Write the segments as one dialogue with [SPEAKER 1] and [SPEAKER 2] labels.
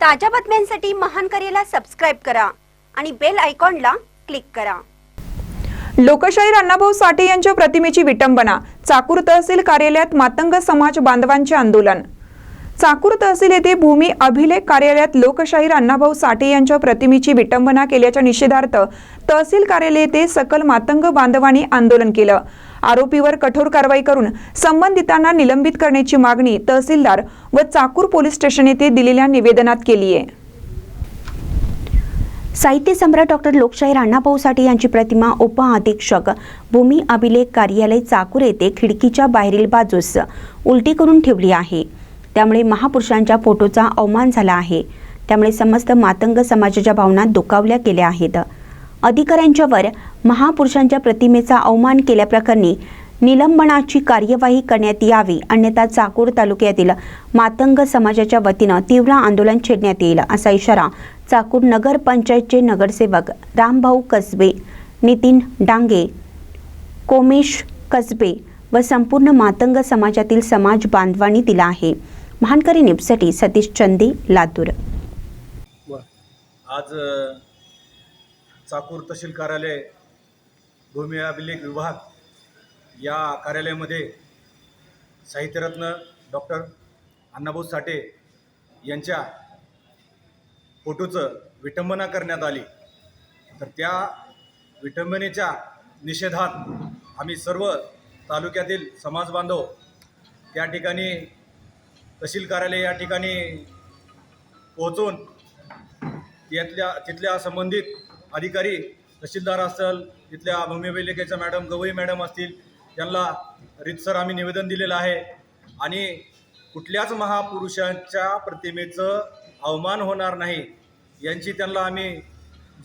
[SPEAKER 1] ताज्या बातम्यांसाठी महान करेला सबस्क्राईब करा आणि बेल आयकॉनला क्लिक करा.
[SPEAKER 2] लोकशाहीर अण्णाभाऊ साठे यांच्या प्रतिमेची विटंबना चाकूर तहसील कार्यालयात मातंग समाज बांधवांचे आंदोलन. चाकूर तहसील येथे भूमी अभिलेख कार्यालयात लोकशाहीर अण्णाभाऊ साठे यांच्या प्रतिमेची विटंबना केल्याच्या निषेधार्थ तहसील कार्यालय येथे सकल मातंग बांधवांनी आंदोलन केलं. आरोपीवर कठोर कारवाई करून संबंधितांना निलंबित करण्याची मागणी तहसीलदार व चाकूर पोलीस स्टेशन येथे दिलेल्या निवेदनात केली आहे.
[SPEAKER 1] साहित्य सम्राट डॉक्टर लोकशाहीर अण्णाभाऊ साठे यांची प्रतिमा उप अधीक्षक भूमी अभिलेख कार्यालय चाकूर येथे खिडकीच्या बाहेरील बाजूस उलटी करून ठेवली आहे. त्यामुळे महापुरुषांच्या फोटोचा अवमान झाला आहे. त्यामुळे समस्त मातंग समाजाच्या भावना दुखावल्या गेल्या आहेत. अधिकाऱ्यांच्यावर महापुरुषांच्या प्रतिमेचा अवमान केल्याप्रकरणी निलंबनाची कार्यवाही करण्यात यावी अन्यथा चाकूर तालुक्यातील मातंग समाजाच्या वतीनं तीव्र आंदोलन छेडण्यात येईल असा इशारा चाकूर नगर पंचायतचे नगरसेवक रामभाऊ कसबे नितीन डांगे कोमेश कसबे व संपूर्ण मातंग समाजातील समाज बांधवांनी दिला आहे. महानकरी न्यूजसाठी सतीश चंदी लातूर.
[SPEAKER 3] आज चाकूर तहसील कार्यालय भूमी अभिलेख विभाग या कार्यालयामध्ये साहित्यरत्न डॉक्टर अण्णाभाऊ साठे यांच्या फोटोचं विटंबना करण्यात आली. तर त्या विटंबनेच्या निषेधात आम्ही सर्व तालुक्यातील समाज बांधव त्या ठिकाणी तहसील कार्यालय या ठिकाणी पोहोचून यातल्या तिथल्या संबंधित अधिकारी तहसीलदार असेल तिथल्या भूमिपालिकेच्या अभिलेखेच्या मॅडम गवई मॅडम असतील त्यांना रितसर आम्ही निवेदन दिलेलं आहे. आणि कुठल्याच महापुरुषांच्या प्रतिमेचं अवमान होणार नाही यांची त्यांना आम्ही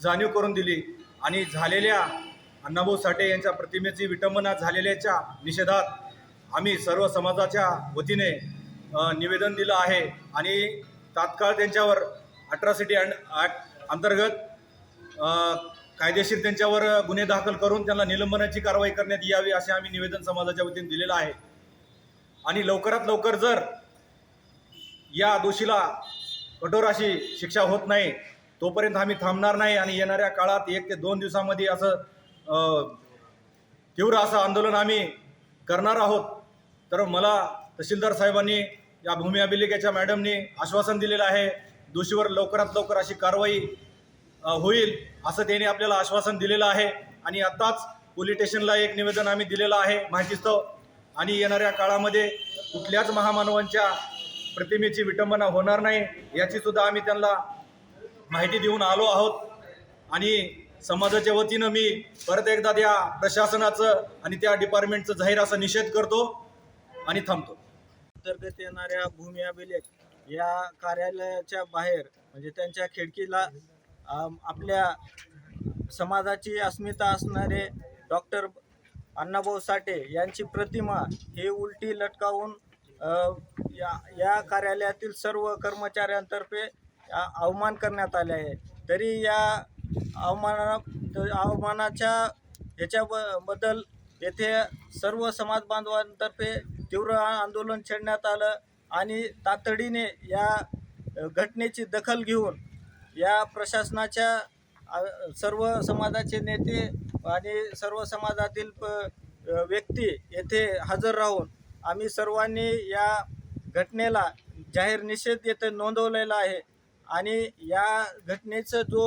[SPEAKER 3] जाणीव करून दिली. आणि झालेल्या अण्णाभाऊ साठे यांच्या प्रतिमेची विटंबना झालेल्याच्या निषेधात आम्ही सर्व समाजाच्या वतीने निवेदन दिलं आहे आणि तात्काळ त्यांच्यावर अट्रॉसिटी ॲक्ट अंतर्गत कायदेशीर त्यांच्यावर गुन्हे दाखल करून त्यांना निलंबनाची कारवाई करण्यात यावी असे आम्ही निवेदन समाजाच्या वतीने दिलेलं आहे. आणि लवकरात लवकर जर या दोषीला कठोर अशी शिक्षा होत नाही तोपर्यंत आम्ही थांबणार नाही आणि येणाऱ्या काळात एक ते दोन दिवसामध्ये असं तीव्र असं आंदोलन आम्ही करणार आहोत. तर मला तहसीलदार साहेबांनी या भूमी अभिलेखाच्या मॅडमनी आश्वासन दिलेलं आहे. दोषीवर लवकरात लवकर अशी कारवाई होईल असं त्यांनी आपल्याला आश्वासन दिलेलं आहे. आणि आत्ताच पोलीस स्टेशनला एक निवेदन आम्ही दिलेलं आहे माहितीस्तव आणि येणाऱ्या काळामध्ये कुठल्याच महामानवांच्या प्रतिमेची विटंबना होणार नाही याची सुद्धा आम्ही त्यांना माहिती देऊन आलो आहोत. आणि समाजाच्या वतीनं मी परत एकदा त्या प्रशासनाचं आणि त्या डिपार्टमेंटचं जाहीर असा निषेध करतो. आणि थांबतो.
[SPEAKER 4] अंतर्गत येणाऱ्या भूमी अभिलेख या कार्यालयाच्या बाहेर म्हणजे त्यांच्या खिडकीला आपल्या समाजाची अस्मिता असणारे डॉक्टर अण्णाभाऊ साठे यांची प्रतिमा हे उलटी लटकावून या या कार्यालयातील सर्व कर्मचाऱ्यांतर्फे अवमान करण्यात आले आहे. तरी या अवमाना अवमानाच्या ह्याच्या ब- येथे सर्व समाज बांधवांतर्फे तीव्र आंदोलन छेडण्यात आलं आणि तातडीने या घटनेची दखल घेऊन या प्रशासनाच्या सर्व समाजाचे नेते आणि सर्व समाजातील प व्यक्ती येथे हजर राहून आम्ही सर्वांनी या घटनेला जाहीर निषेध येथे नोंदवलेला आहे आणि या घटनेचं जो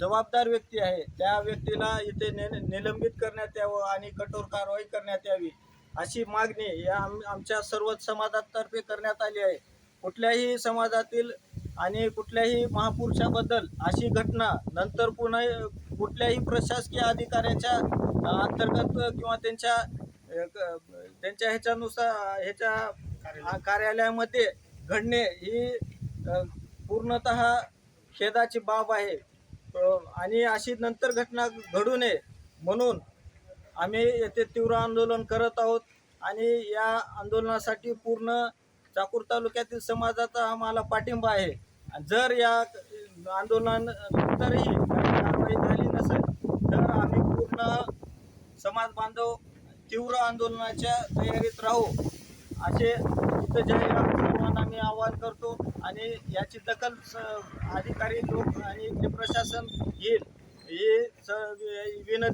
[SPEAKER 4] जबाबदार व्यक्ती आहे त्या व्यक्तीला इथे ने निलंबित करण्यात यावं आणि कठोर कारवाई करण्यात यावी. अशी मागणी या आम आमच्या सर्वच समाजातर्फे करण्यात आली आहे. कुठल्याही समाजातील आणि कुठल्याही महापुरुषाबद्दल अशी घटना नंतर पुन्हा कुठल्याही प्रशासकीय अधिकाऱ्याच्या अंतर्गत किंवा त्यांच्या क- त्यांच्या ह्याच्यानुसार ह्याच्या कार्यालयामध्ये घडणे ही पूर्णत पूर्णतः खेदाची बाब आहे. आणि अशी नंतर घटना घडू नये म्हणून आम्ही येथे तीव्र आंदोलन करत आहोत आणि या आंदोलनासाठी पूर्ण चाकूर तालुक्यातील समाजाचा आम्हाला पाठिंबा आहे. जर या आंदोलनानंतरही कारवाई झाली नसेल तर आम्ही पूर्ण समाज बांधव तीव्र आंदोलनाच्या तयारीत राहू असे इथं जाहीर सर्वांना आम्ही आवाहन करतो आणि याची दखल स अधिकारी लोक आणि प्रशासन घेईल. ही स विनंती